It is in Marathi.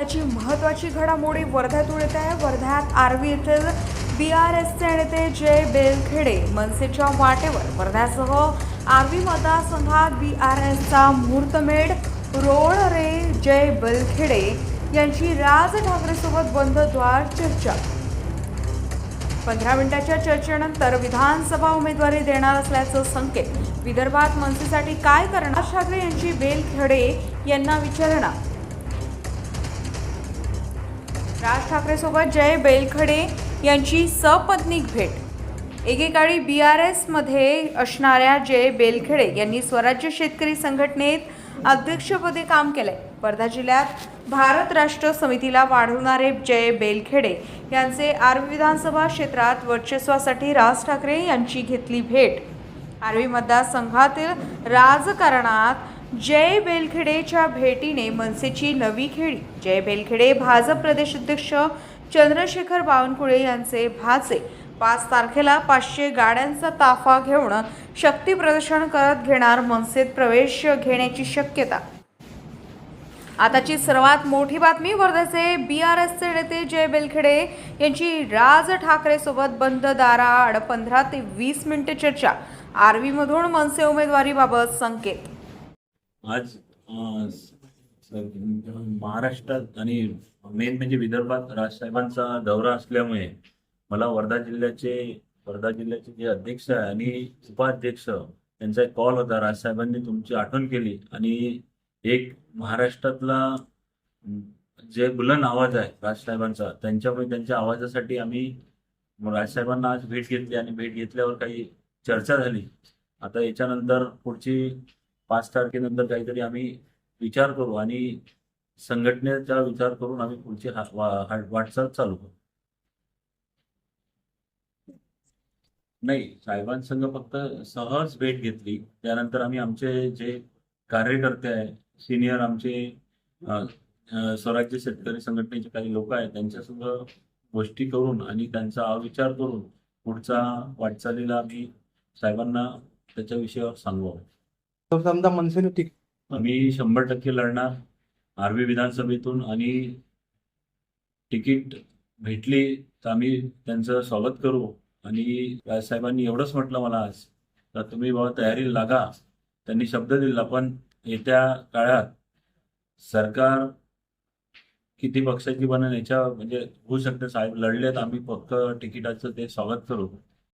याची महत्त्वाची घडामोडी वर्ध्यातून येत आहे. वर्ध्यात आर्वी येथील बी आर एसचे नेते जय बेलखेडे मनसेच्या वाटेवर वर्ध्यासह आर्वी मतदारसंघात बी आर एसचा मुहूर्तमेढ रोड रे जय बेलखेडे यांची राज ठाकरेसोबत बंधद्वार चर्चा. पंधरा मिनिटाच्या चर्चेनंतर विधानसभा उमेदवारी देणार असल्याचं संकेत. विदर्भात मनसेसाठी काय करणार? राज ठाकरे यांची बेलखेडे यांना विचारणा. राज ठाकरेसोबत जय बेलखडे यांची सपत्नीक भेट. एकेकाळी बी आर एसमध्ये असणाऱ्या जय बेलखेडे यांनी स्वराज्य शेतकरी संघटनेत अध्यक्षपदी काम केलंय. वर्धा जिल्ह्यात भारत राष्ट्र समितीला वाढवणारे जय बेलखेडे यांचे आर्वी विधानसभा क्षेत्रात वर्चस्वासाठी राज ठाकरे यांची घेतली भेट. आर्वी मतदारसंघातील राजकारणात जय बेलखेडेच्या भेटीने मनसेची नवी खेळी. जय बेलखेडे भाजप प्रदेशाध्यक्ष चंद्रशेखर बावनकुळे यांचे भाचे. पाच तारखेला पाचशे गाड्यांचा ताफा घेऊन शक्ती प्रदर्शन करत घेणार मनसेत प्रवेश घेण्याची शक्यता. आताची सर्वात मोठी बातमी वर्ध्याचे बी आर एसचे नेते जय बेलखेडे यांची राज ठाकरेसोबत बंद दाराआड पंधरा ते वीस मिनिटे चर्चा. आर्वीमधून मनसे उमेदवारीबाबत संकेत. आज महाराष्ट्रात आणि मेन म्हणजे विदर्भात राजसाहेबांचा दौरा असल्यामुळे मला वर्धा जिल्ह्याचे वर्धा जिल्ह्याचे जे अध्यक्ष आहे आणि उपाध्यक्ष त्यांचा एक कॉल होता. राजसाहेबांनी तुमची आठवण केली आणि एक महाराष्ट्रातला जे बुलंद आवाज आहे राजसाहेबांचा त्यांच्यामुळे त्यांच्या आवाजासाठी आम्ही राजसाहेबांना आज भेट घेतली आणि भेट घेतल्यावर काही चर्चा झाली. आता याच्यानंतर पुढची पाच तारखेनंतर काहीतरी आम्ही विचार करू आणि संघटनेचा विचार करून आम्ही पुढची वाटचाल चालू करू. नाही साहेबांसंग फक्त सहज भेट घेतली. त्यानंतर आम्ही आमचे जे कार्यकर्ते आहे सिनियर आमचे स्वराज्य शेतकरी संघटनेचे काही लोक आहेत त्यांच्यासंग गोष्टी करून आणि त्यांचा विचार करून पुढचा वाटचालीला आम्ही साहेबांना त्याच्या विषयावर सांगू तर समजा मनसेने तिक आम्ही शंभर टक्के लढणार. आर्वी विधानसभेतून आणि तिकीट भेटली तर आम्ही त्यांचं स्वागत करू. आणि राजसाहेबांनी एवढंच म्हटलं मला आज. तर तुम्ही बाबा तयारीला लागा. त्यांनी शब्द दिला पण येत्या काळात सरकार किती पक्षाची बनन याच्या म्हणजे होऊ शकते साहेब. लढलेत आम्ही पक्क तिकिटाचं ते स्वागत करू.